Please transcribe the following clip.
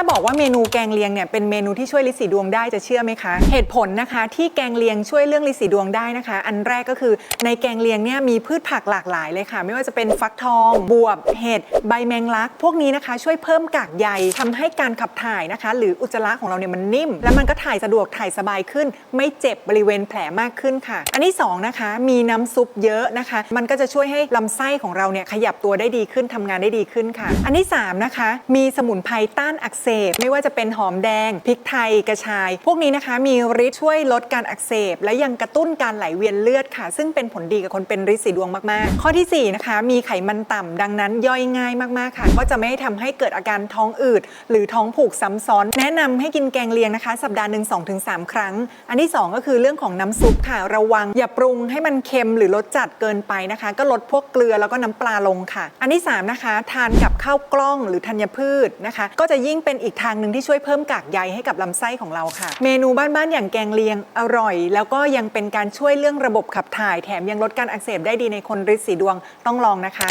าบอกว่าเมนูแกงเลียงเนี่ยเป็นเมนูที่ช่วยลิสีดวงได้จะเชื่อไหมคะ เหตุผลนะคะที่แกงเลียงช่วยเรื่องลิสีดวงได้นะคะ อันแรกก็คือในแกงเลียงเนี่ยมีพืชผักหลากหลายเลยค่ะ ไม่ว่าจะเป็นฟักทอง บวบ เห็ดใบแมงลัก พวกนี้นะคะ ช่วยเพิ่มกากใยทำให้การขับถ่ายนะคะ หรืออุจจาระของเราเนี่ยมันนิ่ม และมันก็ถ่ายสะดวกถ่ายสบายขึ้น ไม่เจ็บบริเวณแผลมากขึ้นค่ะ อันที่สองนะคะมีน้ำซุปเยอะนะคะ มันก็จะช่วยให้ลำไส้ของเราเนี่ยขยับตัวได้ดีขึ้นทำงานได้ดีขึ้นค่ะ อันที่สามนะคะมีสมุนไพรต้านอักเสบ ไม่ว่าจะเป็นหอมแดงพริกไทยกระชาย พวกนี้นะคะมีฤทธิ์ช่วยลดการอักเสบ และยังกระตุ้นการไหลเวียนเลือดค่ะ ซึ่งเป็นผลดีกับคนเป็นฤทธิ์สีดวงมากๆ ข้อที่สี่นะคะมีไขมันต่ำดังนั้นย่อยง่ายมากๆค่ะ ก็จะไม่ทำให้เกิดอาการท้องอืด หรือท้องผูกซ้ำซ้อน แนะนำให้กินแกงเลียงนะคะ สัปดาห์หนึ่ง2-3 ครั้ง อันที่สองก็คือเรื่องของน้ำซุปค่ะระวังอย่าปรุงให้มันเค็มหรือรสจัดเกินไปนะคะ ก็ลดพวกเกลือแล้วก็น้ำปลาลงค่ะ อันที่สามนะคะ ทานกับข้าวกล้องหรือธัญพืชนะคะ ก็จะยิ่งเป็นอีกทางหนึ่งที่ช่วยเพิ่มกากใยให้กับลำไส้ของเราค่ะ เมนูบ้านๆอย่างแกงเลียงอร่อย แล้วก็ยังเป็นการช่วยเรื่องระบบขับถ่ายแถมยังลดการอักเสบได้ดีในคนริดสีดวงต้องลองนะคะ